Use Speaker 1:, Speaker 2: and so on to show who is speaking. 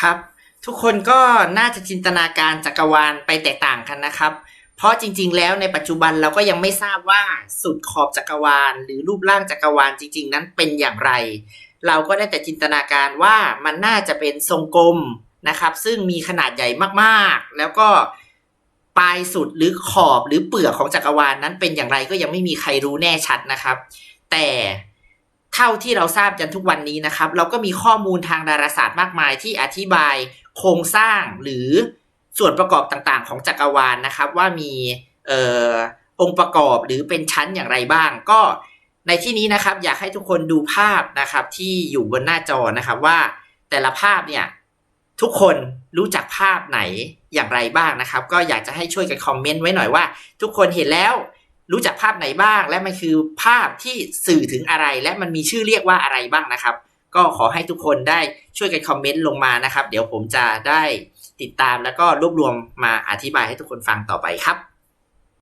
Speaker 1: ครับ ทุกคนก็น่าจะจินตนาการจักรวาลไปแตกต่างกันนะครับ เพราะจริง ๆ แล้วในปัจจุบันเราก็ยังไม่ทราบว่าสุดขอบจักรวาล หรือรูปร่างจักรวาลจริง ๆ นั้นเป็นอย่างไร เราก็ได้แต่จินตนาการว่ามันน่าจะเป็นทรงกลมนะครับ ซึ่งมีขนาดใหญ่มากๆ แล้วก็ปลายสุดหรือขอบหรือเปลือกของจักรวาลนั้นเป็นอย่างไรก็ยังไม่มีใครรู้แน่ชัดนะครับ แต่ ท่าที่เราทราบกันทุกวันนี้นะครับ เราก็มีข้อมูลทางดาราศาสตร์มากมายที่อธิบายโครงสร้างหรือส่วนประกอบต่างๆ ของจักรวาลนะครับ ว่ามีออองค์ประกอบหรือเป็นชั้นอย่างไรบ้าง ก็ในที่นี้นะครับ อยากให้ทุกคนดูภาพนะครับ ที่อยู่บนหน้าจอนะครับว่าแต่ละภาพเนี่ยทุกคนรู้จักภาพไหนอย่างไรบ้างนะครับ ก็อยากจะให้ช่วยกันคอมเมนต์ไว้หน่อยว่า ทุกคนเห็นแล้ว รู้จักภาพไหนบ้าง และมันคือภาพที่สื่อถึงอะไร และมันมีชื่อเรียกว่าอะไรบ้างนะครับ ก็ขอให้ทุกคนได้ช่วยกันคอมเมนต์ลงมานะครับ เดี๋ยวผมจะได้ติดตามแล้วก็รวบรวมมาอธิบายให้ทุกคนฟังต่อไปครับ